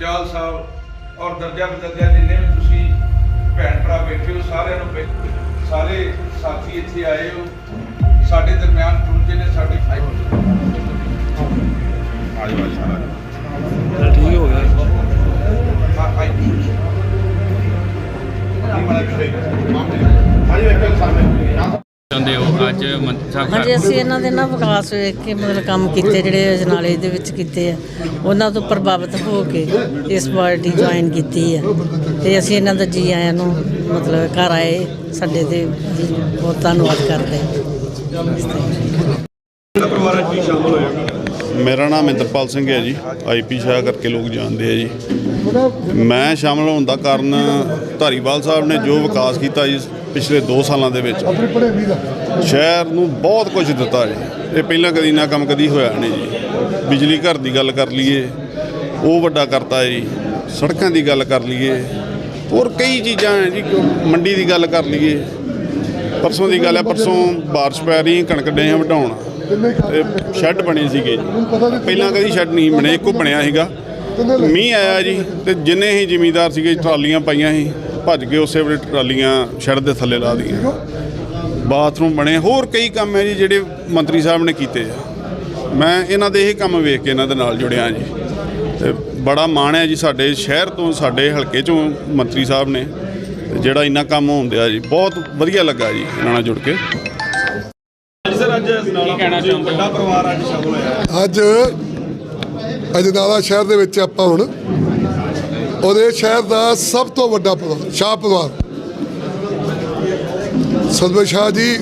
ਜੰਡਿਆਲ ਸਾਹਿਬ ਔਰ ਦਰਜਾ ਬਦਲਿਆ ਜਿੰਨੇ ਵੀ ਤੁਸੀਂ ਭੈਣ ਭਰਾ ਬੈਠੇ ਹੋ ਸਾਰਿਆਂ ਨੂੰ ਸਾਰੇ ਸਾਥੀ ਇੱਥੇ ਆਏ ਹੋ। ਸਾਡੇ ਦਰਮਿਆਨ ਪਹੁੰਚੇ ਨੇ ਸਾਡੇ ਆਜੋ ਆਜੋ ਸਾਰਾ ਠੀਕ ਹੋ ਗਿਆ। ਹਾਂ ਆਈ ਨਹੀਂ ਮਨਾ ਸਾਹਮਣੇ ਚਾਹੁੰਦੇ ਹੋ? ਅੱਜ ਮੰਤਰੀ ਸਾਹਿਬ ਹਾਂਜੀ ਅਸੀਂ ਇਹਨਾਂ ਦੇ ਨਾ ਵਿਕਾਸ ਵੇਖ ਕੇ ਮਤਲਬ ਕੰਮ ਕੀਤੇ ਜਿਹੜੇ ਅਜਨਾਲੇ ਦੇ ਵਿੱਚ ਕੀਤੇ ਆ ਉਹਨਾਂ ਤੋਂ ਪ੍ਰਭਾਵਿਤ ਹੋ ਕੇ ਇਸ ਪਾਰਟੀ ਜੁਆਇਨ ਕੀਤੀ ਹੈ ਤੇ ਅਸੀਂ ਇਹਨਾਂ ਦਾ ਜੀ ਆਇਆਂ ਨੂੰ ਮਤਲਬ ਘਰ ਆਏ ਸਾਡੇ ਤੇ ਬਹੁਤ ਧੰਨਵਾਦ ਕਰਦੇ ਮੇਰਾ ਨਾਮ ਇੰਦਰਪਾਲ ਸਿੰਘ ਹੈ ਜੀ। ਆਈਪੀ ਸ਼ਾਹ ਕਰਕੇ ਲੋਕ ਜਾਣਦੇ ਆ ਜੀ। ਮੈਂ ਸ਼ਾਮਲ ਹੋਣ ਦਾ ਕਾਰਨ ਧਾਰੀਵਾਲ ਸਾਹਿਬ ਨੇ ਜੋ ਵਿਕਾਸ ਕੀਤਾ ਜੀ ਪਿਛਲੇ 2 ਸਾਲਾਂ ਦੇ ਵਿੱਚ ਸ਼ਹਿਰ ਨੂੰ ਬਹੁਤ ਕੁਝ ਦਿੱਤਾ ਜੀ। ਇਹ ਪਹਿਲਾਂ ਕਦੀ ਨਾ ਕੰਮ ਕਦੀ ਹੋਇਆ ਨਹੀਂ ਜੀ। ਬਿਜਲੀ ਘਰ ਦੀ ਗੱਲ ਕਰ ਲਈਏ ਉਹ ਵੱਡਾ ਕਰਤਾ ਜੀ। ਸੜਕਾਂ ਦੀ ਗੱਲ ਕਰ ਲਈਏ ਹੋਰ ਕਈ ਚੀਜ਼ਾਂ ਹੈ ਜੀ ਮੰਡੀ ਦੀ ਗੱਲ ਕਰ ਲਈਏ। ਪਰਸੋਂ ਦੀ ਗੱਲ ਹੈ ਪਰਸੋਂ ਬਾਰਿਸ਼ ਪੈ ਰਹੀ ਕਣਕ ਡੇ ਵਢਾਉਣ। ਤੇ ਸ਼ੈੱਡ ਬਣੇ ਸੀਗੇ ਪਹਿਲਾਂ ਕਦੀ ਸ਼ੈੱਡ ਨਹੀਂ ਬਣੇ ਇੱਕੋ ਬਣਿਆ ਸੀਗਾ। ਮੀਂਹ ਆਇਆ ਜੀ ਤੇ ਜਿੰਨੇ ਹੀ ਜ਼ਿਮੀਂਦਾਰ ਸੀਗੇ ਟਰਾਲੀਆਂ ਪਾਈਆਂ ਸੀ ਭੱਜ ਕੇ ਉਸੇ ਵੇਲੇ ਟਰਾਲੀਆਂ ਸ਼ੈੱਡ ਦੇ ਥੱਲੇ ਲਾ ਦਿੱਤੀਆਂ। ਬਾਥਰੂਮ ਬਣੇ ਹੋਰ ਕਈ ਕੰਮ ਹੈ ਜੀ ਜਿਹੜੇ ਮੰਤਰੀ ਸਾਹਿਬ ਨੇ ਕੀਤੇ ਆ। ਮੈਂ ਇਹਨਾਂ ਦੇ ਇਹ ਕੰਮ ਵੇਖ ਕੇ ਇਹਨਾਂ ਦੇ ਨਾਲ ਜੁੜਿਆ ਜੀ। ਤੇ ਬੜਾ ਮਾਣ ਹੈ ਜੀ ਸਾਡੇ ਸ਼ਹਿਰ ਤੋਂ ਸਾਡੇ ਹਲਕੇ ਚੋਂ ਮੰਤਰੀ ਸਾਹਿਬ ਨੇ ਜਿਹੜਾ ਇੰਨਾ ਕੰਮ ਹੁੰਦਿਆ ਜੀ ਬਹੁਤ ਵਧੀਆ ਲੱਗਾ ਜੀ ਇਹਨਾਂ ਨਾਲ ਜੁੜ ਕੇ। ਕੀ ਕਹਿਣਾ ਚਾਹੁੰਦੇ ਹੋ? ਅੱਜ ਅਜਨਾਲਾ ਸ਼ਹਿਰ ਦੇ ਵਿੱਚ ਆਪਾਂ ਹੁਣ ਉਹਦੇ ਸ਼ਹਿਰ ਦਾ ਸਭ ਤੋਂ ਵੱਡਾ ਪਰਿਵਾਰ, ਸ਼ਾਹ ਪਰਿਵਾਰ। ਸਦਵੇ ਸ਼ਾਹ ਜੀ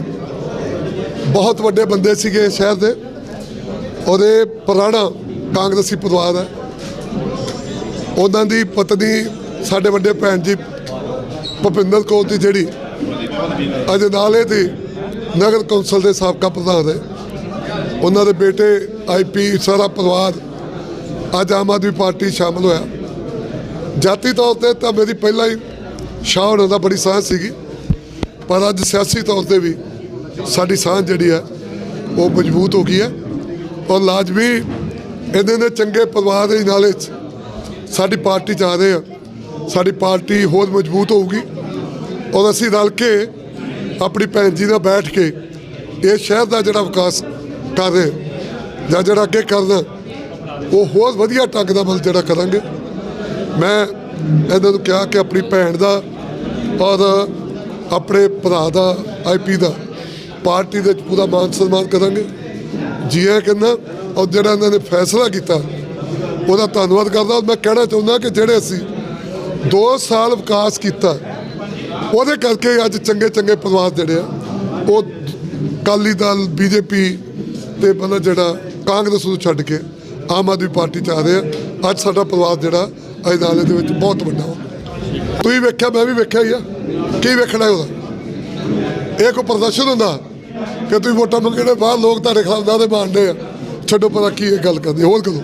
ਬਹੁਤ ਵੱਡੇ ਬੰਦੇ ਸੀਗੇ ਸ਼ਹਿਰ ਦੇ। ਉਹਦੇ ਪੁਰਾਣਾ ਕਾਂਗਰਸੀ ਪਰਿਵਾਰ ਹੈ। ਉਹਨਾਂ ਦੀ ਪਤਨੀ, ਸਾਡੇ ਵੱਡੇ ਭੈਣ ਜੀ ਭੁਪਿੰਦਰ ਕੌਰ ਦੀ ਜਿਹੜੀ ਅਜਨਾਲੇ ਦੀ ਨਗਰ ਕੌਂਸਲ ਦੇ ਸਾਬਕਾ ਪ੍ਰਧਾਨ ਹੈ ਉਹਨਾਂ ਦੇ ਬੇਟੇ ਆਈਪੀ ਸਾਰਾ ਪਰਿਵਾਰ ਅੱਜ ਆਮ ਆਦਮੀ ਪਾਰਟੀ ਸ਼ਾਮਲ ਹੋਇਆ। ਜਾਤੀ ਤੌਰ ਤੇ ਤਾਂ ਮੇਰੀ ਪਹਿਲਾਂ ਹੀ ਸ਼ਾਹ ਹੋਣ ਦਾ ਬੜੀ ਸਾਂਝ ਸੀਗੀ, ਪਰ ਅੱਜ ਸਿਆਸੀ ਤੌਰ ਤੇ ਵੀ ਸਾਡੀ ਸਾਂਝ ਜਿਹੜੀ ਹੈ, ਉਹ ਮਜ਼ਬੂਤ ਹੋ ਗਈ ਹੈ। ਔਰ ਲਾਜ਼ਮੀ ਇਹਨਾਂ ਦੇ ਚੰਗੇ ਪਰਿਵਾਰ ਦੇ ਨਾਲੇ 'ਚ ਸਾਡੀ ਪਾਰਟੀ ਚ ਆ ਰਹੇ ਆ ਸਾਡੀ ਪਾਰਟੀ ਹੋਰ ਮਜ਼ਬੂਤ ਹੋਊਗੀ। ਔਰ ਅਸੀਂ ਰਲ ਕੇ ਆਪਣੀ ਭੈਣ ਜੀ ਨਾਲ ਬੈਠ ਕੇ ਇਹ ਸ਼ਹਿਰ ਦਾ ਜਿਹੜਾ ਵਿਕਾਸ ਕਰ ਰਹੇ ਜਾਂ ਜਿਹੜਾ ਅੱਗੇ ਕਰਨਾ ਉਹ ਹੋਰ ਵਧੀਆ ਢੰਗ ਦਾ ਮਤਲਬ ਜਿਹੜਾ ਕਰਾਂਗੇ। ਮੈਂ ਇਹਨਾਂ ਨੂੰ ਕਿਹਾ ਕਿ ਆਪਣੀ ਭੈਣ ਦਾ ਔਰ ਆਪਣੇ ਭਰਾ ਦਾ ਆਈਪੀ ਦਾ ਪਾਰਟੀ ਦੇ ਪੂਰਾ ਮਾਨ ਸਨਮਾਨ ਕਰਾਂਗੇ। ਜੀ ਆਇਆਂ ਕਹਿੰਦਾ, ਔਰ ਜਿਹੜਾ ਇਹਨਾਂ ਨੇ ਫੈਸਲਾ ਕੀਤਾ, ਉਹਦਾ ਧੰਨਵਾਦ ਕਰਦਾ। ਔਰ ਮੈਂ ਕਹਿਣਾ ਚਾਹੁੰਦਾ ਕਿ ਜਿਹੜੇ ਅਸੀਂ 2 ਸਾਲ ਵਿਕਾਸ ਕੀਤਾ, ਉਹਦੇ ਕਰਕੇ ਅੱਜ ਚੰਗੇ ਚੰਗੇ ਪਰਿਵਾਰ ਜਿਹੜੇ ਆ, ਉਹ ਕਾਲੀ ਦਲ ਬੀਜੇਪੀ ਤੇ ਮਤਲਬ ਜਿਹੜਾ ਕਾਂਗਰਸ ਨੂੰ ਛੱਡ ਕੇ ਆਮ ਆਦਮੀ ਪਾਰਟੀ ਚ ਆ ਰਹੇ ਆ। ਅੱਜ ਸਾਡਾ ਪਰਿਵਾਰ ਜਿਹੜਾ ਅਜਨਾਲੇ ਦੇ ਵਿੱਚ ਬਹੁਤ ਵੱਡਾ ਵਾ। ਤੁਸੀਂ ਵੇਖਿਆ, ਮੈਂ ਵੀ ਵੇਖਿਆ ਹੀ ਆ। ਕੀ ਵੇਖਣਾ ਉਹਦਾ? ਇਹ ਕੋ ਪ੍ਰਦਰਸ਼ਨ ਹੁੰਦਾ ਕਿ ਤੁਸੀਂ ਵੋਟਾਂ ਮੰਗਣੇ ਬਾਹਰ ਲੋਕ ਤੁਹਾਡੇ ਖਿਲਾਫ ਨਾਰੇ ਮਾਰਦੇ ਆ। ਛੱਡੋ ਪਤਾ ਕੀ ਇਹ ਗੱਲ ਕਰਦੇ ਹੋਰ ਕਦੋਂ